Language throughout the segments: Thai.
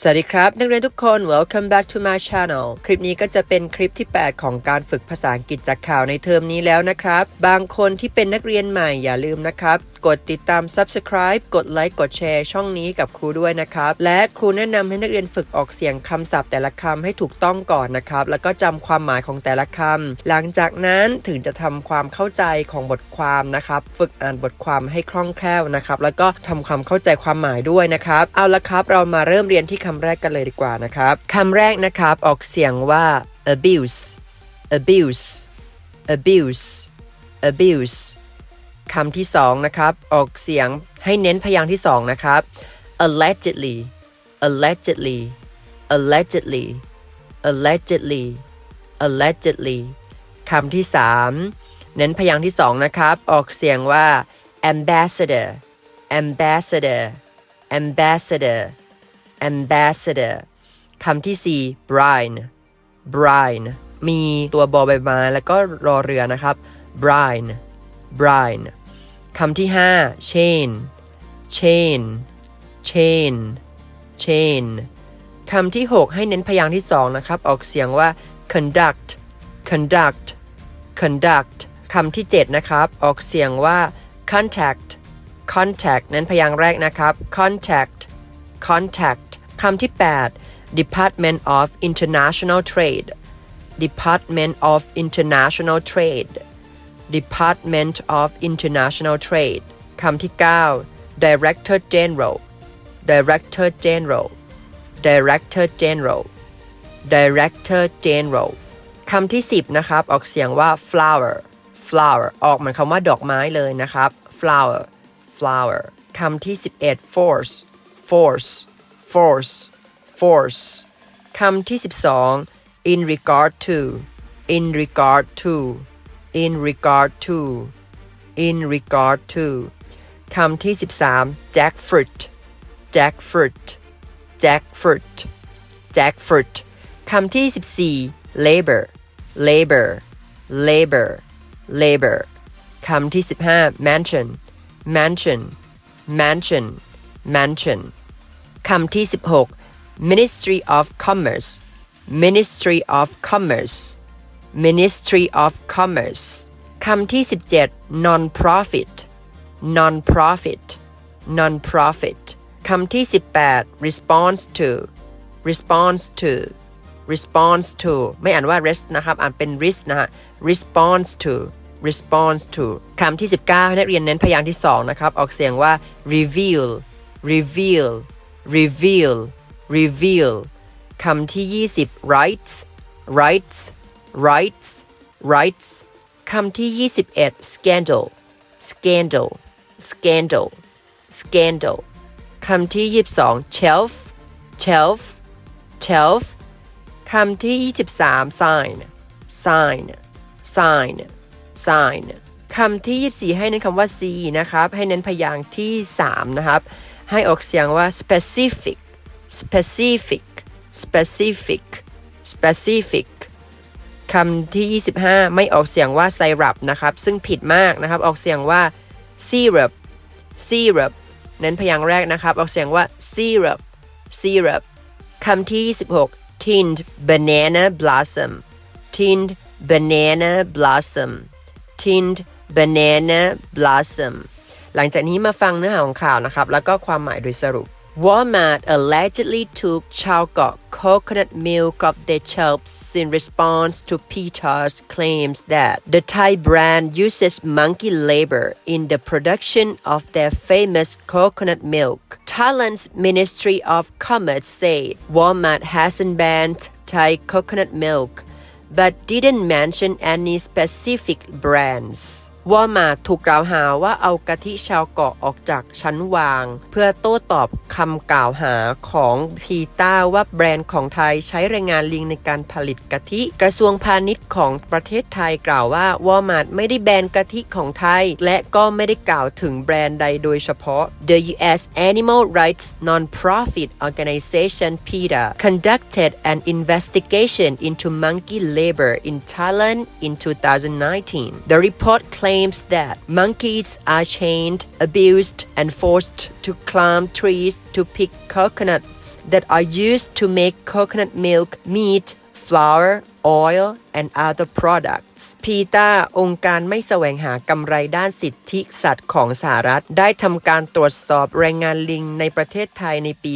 สวัสดีครับ นักเรียนทุกคน welcome back to my channel คลิปนี้ก็จะเป็นคลิปที่ 8 ของการฝึกภาษาอังกฤษจากข่าวในเทอมนี้แล้วนะครับ บางคนที่เป็นนักเรียนใหม่อย่าลืมนะครับ กดติดตาม subscribe กดไลค์กดแชร์ช่องนี้กับครูด้วยนะครับ และครูแนะนำให้นักเรียนฝึกออกเสียงคำศัพท์แต่ละคำให้ถูกต้องก่อนนะครับ แล้วก็จำความหมายของแต่ละคำหลังจากนั้นถึงจะทำความเข้าใจของบทความนะครับ ฝึกอ่านบทความให้คล่องแคล่วนะครับ แล้วก็ทำความเข้าใจความหมายด้วยนะครับ เอาละครับเรามาเริ่มเรียนที่คำแรกกันเลยดีกว่านะครับคำแรกนะครับออกเสียงว่า abuse abuse abuse abuse คำที่สองนะครับ ออกเสียงให้เน้นพยางค์ที่สองนะครับ allegedly allegedly allegedly allegedly allegedly คำที่สามเน้นพยางค์ที่สองนะครับ ออกเสียงว่า ambassador ambassador ambassador ambassador คำที่สี่ brine brine มีตัวบอใบไม้แล้วก็รอเรือนะครับ brine brine คำที่ 5 chain chain chain chain คำที่ 6 ให้เน้นพยางค์ที่ 2 นะครับ ออกเสียงว่า conduct conduct conduct คำที่ 7 นะครับ ออกเสียงว่า contact contact เน้นพยางค์แรกนะครับ contact contact คำที่ 8 Department of International Trade Department of International Trade Department of International Trade คำที่ 9 Director General Director General Director General Director General คำที่ 10 นะครับ ออกเสียงว่า flower flower ออกเหมือนคำว่าดอกไม้เลยนะครับ flower flower คำที่ 11 force force force force คำที่ 12 in regard to in regard to in regard to in regard to คำที่ 13 jackfruit jackfruit jackfruit jackfruit คำที่ 14 labor labor labor labor คำที่ 15 mansion mansion mansion mansion คำที่ 16 Ministry of Commerce Ministry of Commerce Ministry of Commerce คำที่ 17 non-profit non-profit non-profit คำที่ 18 response to response to response to ไม่อ่านว่า rest นะครับ อ่านเป็น risk นะฮะ response to response to คำที่ 19 ให้นักเรียนเน้นพยางค์ที่ 2 นะครับ ออกเสียงว่า reveal reveal reveal reveal คำที่ 20 rights rights rights rights คำที่ 21 scandal scandal scandal scandal คำที่ 22 shelf shelf shelf คำที่ 23 sign sign sign sign คำที่ 24 ให้เน้นคำว่า c นะครับ ให้เน้นพยางค์ที่ 3 นะครับ ให้ออกเสียงว่า specific specific specific specific คำที่ 25 ไม่ออกเสียงว่า syrup นะครับ ซึ่งผิดมากนะครับ ออกเสียงว่า syrup syrup เน้นพยางค์แรกนะครับ ออกเสียงว่า syrup syrup คำที่ 26 tinned banana blossom tinned banana blossom tinned banana blossom หลังจากนี้มาฟังเนื้อหาของข่าวนะครับ แล้วก็ความหมายโดยสรุป Walmart allegedly took Chalcott coconut milk off their shelves in response to PETA's claims that the Thai brand uses monkey labor in the production of their famous coconut milk. Thailand's Ministry of Commerce said Walmart hasn't banned Thai coconut milk but didn't mention any specific brands. วอลมารถูกกล่าวหาว่าเอากะทิชาวเกาะออกจากชั้นวาง เพื่อโต้ตอบคำกล่าวหาของพีต้าว่าแบรนด์ของไทยใช้แรงงานลิงในการผลิตกะทิ กระทรวงพาณิชย์ของประเทศไทยกล่าวว่าวอมาร์ทไม่ได้แบนกะทิของไทย และก็ไม่ได้กล่าวถึงแบรนด์ใดโดยเฉพาะ The U.S. Animal Rights Non-Profit Organization PETA conducted an investigation into monkey labor in Thailand in 2019. The report claimed claims that monkeys are chained, abused, and forced to climb trees to pick coconuts that are used to make coconut milk, meat, flour, oil, and other products พีตาองค์การไม่แสวงหากำไรด้านสิทธิสัตว์ของสหรัฐ ได้ทำการตรวจสอบแรงงานลิงในประเทศไทยในปี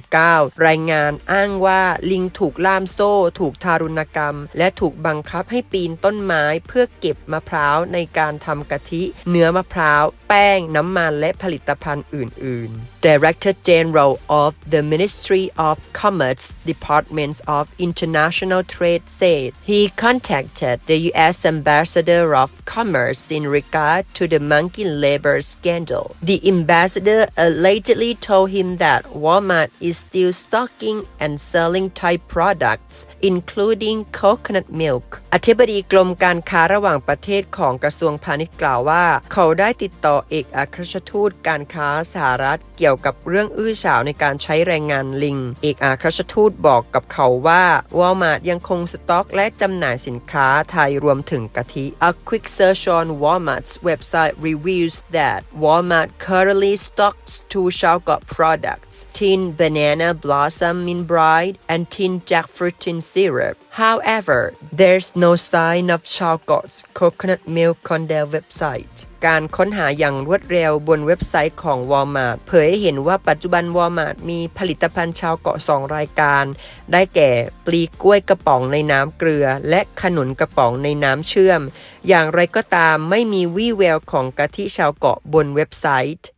2019 รายงานอ้างว่าลิงถูกล่ามโซ่ ถูกทารุณกรรม และถูกบังคับให้ปีนต้นไม้เพื่อเก็บมะพร้าวในการทำกะทิ เนื้อมะพร้าว แป้ง น้ำมันและผลิตภัณฑ์อื่น ๆ Director General of the Ministry of Commerce Department of International Trade said he contacted the U.S. Ambassador of Commerce in regard to the monkey labor scandal. The ambassador allegedly told him that Walmart is still stocking and selling Thai products, including coconut milk. อธิบดีกรมการค้าระหว่างประเทศของกระทรวงพาณิชย์กล่าวว่า เขาได้ติดต่อเอกอัครราชทูตการค้าสหรัฐเกี่ยวกับเรื่องอื้อฉาวในการใช้แรงงานลิง เอกอัครราชทูตบอกกับเขาว่าวอลมาร์ทยังคงสต็อก และจำหน่ายสินค้าไทยรวมถึงกะทิ A quick search on Walmart's website reveals that Walmart currently stocks two Xiaogot products, Tin Banana Blossom Mint Bride and Tin Jackfruit Tin Syrup. However, there's no sign of Xiaogot's coconut milk on their website. การค้นหาอย่างรวดเร็วบนเว็บไซต์ของ Walmart เผยให้เห็นว่าปัจจุบัน Walmart มีผลิตภัณฑ์ชาวเกาะ 2 รายการ ได้แก่ปลีกล้วยกระป๋องในน้ำเกลือ และขนุนกระป๋องในน้ำเชื่อม อย่างไรก็ตามไม่มีวี่แววของกะทิชาวเกาะบนเว็บไซต์